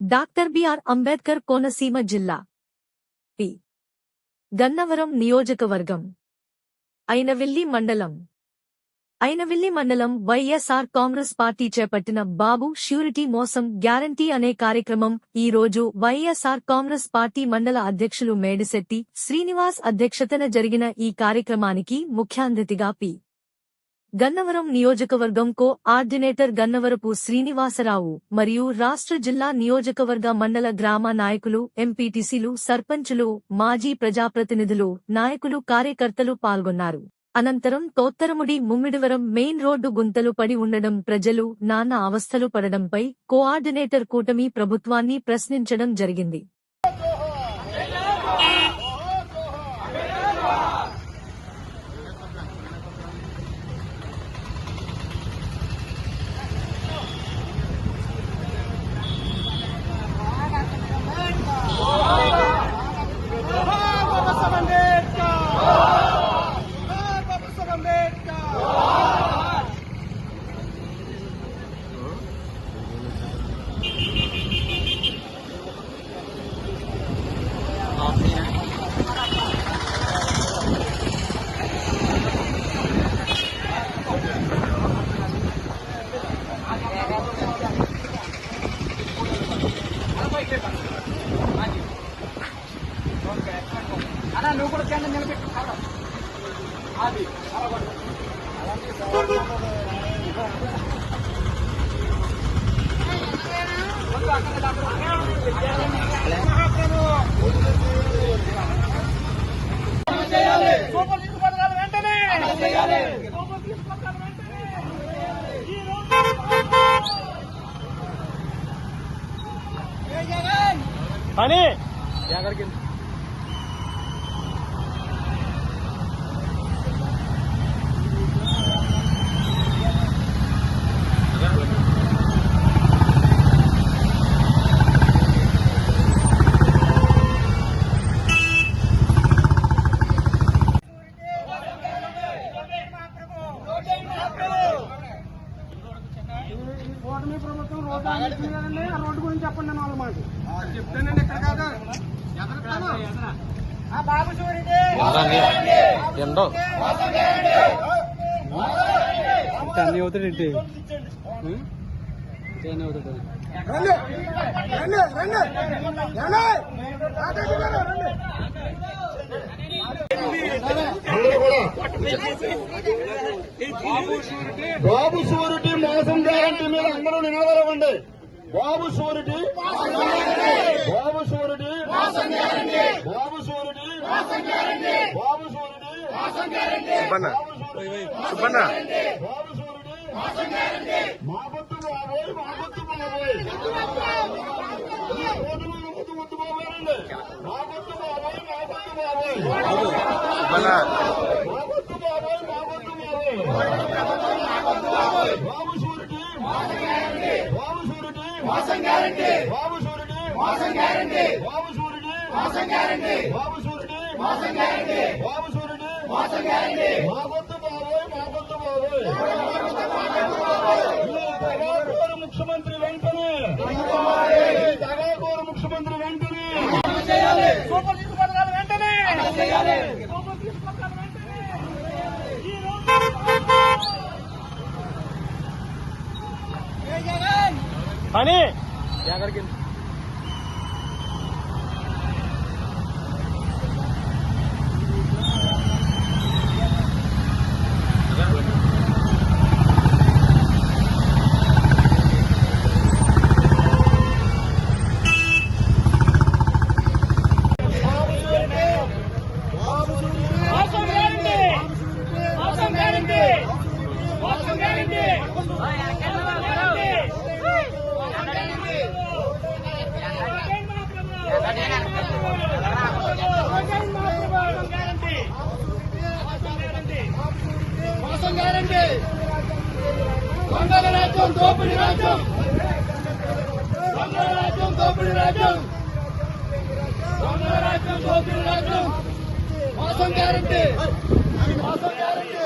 Doctor BR Ambedkar Konaseema జిల్లా. P. Gannavaram నియోజకవర్గం. అయినవిల్లి మండలం. అయినవిల్లి మండలం వైఎస్ఆర్ కాంగ్రెస్ పార్టీ చేపట్టిన బాబు ష్యూరిటీ మోసం గ్యారంటీ అనే కార్యక్రమం ఈ రోజు వైఎస్ఆర్ కాంగ్రెస్ పార్టీ మండల అధ్యక్షులు మేడిశెట్టి శ్రీనివాస్ అధ్యక్షతన జరిగిన ఈ కార్యక్రమానికి ముఖ్యాంతిథిగా పి. గన్నవరం నియోజకవర్గం కో ఆర్డినేటర్ గన్నవరపు శ్రీనివాసరావు మరియు రాష్ట్ర జిల్లా నియోజకవర్గ మండల గ్రామ నాయకులు ఎంపీటీసీలు సర్పంచులు మాజీ ప్రజాప్రతినిధులు నాయకులు కార్యకర్తలు పాల్గొన్నారు. అనంతరం తోత్తరముడి ముమ్మిడివరం మెయిన్ రోడ్డు గుంతలు పడి ఉండడం ప్రజలు నానా అవస్థలు పడడంపై కోఆర్డినేటర్ కూటమి ప్రభుత్వాన్ని ప్రశ్నించడం జరిగింది. అన్న నువ్వు కూడా చెండ నిలబెట్టు అది సూపర్ వెంటనే సూపర్ వెంటనే పని. ఓటమి గురించి చెప్పండి నేను వాళ్ళ మాట చెప్తానండి ఇక్కడ కాదు. ఎదరతాను. ఆ బాబు చూడండి. ఎండో అన్ని అవుతాడేంటి అన్ని అవుతాడు రండి. రండి. రండి. రండి. రాజేష్ గారు, రండి బాబు షూరిటీ మోసం గ్యారంటీ మీద అందరూ నినాదాలు ఇవ్వండి Babu surety Babu surety Babu surety Babu surety Subbanna. Subbanna. మా బొత్తు బాబోయ్ మా బొత్తు బాబోయ్ మా బొత్తు బాబోయ్ మా బొత్తు బాబోయ్ సుబ్బన్న. మా బొత్తు బాబోయ్ మా బొత్తు Babu surety Babu surety Babu surety Babu surety మా గొత్తు బాబోయ్ మా గొత్తు బాబోయ్. ఈ దగాకోరు ముఖ్యమంత్రి వెంటనే. ఈ దగాకోరు ముఖ్యమంత్రి వెంటనే. సూపర్ లీగ్ పథకాలు వెంటనే. సూపర్ లీగ్ పథకాలు వెంటనే. ఈ రోజు ఏ జగన్ పని మోసం గ్యారంటీ మోసం గ్యారంటీ మోసం గ్యారంటీ మోసం గ్యారంటీ దొంగల రాజ్యం దోపిడి రాజ్యం. దొంగల రాజ్యం దోపిడి రాజ్యం. దొంగల రాజ్యం దోపిడి రాజ్యం. మోసం గ్యారంటీ. మోసం గ్యారంటీ.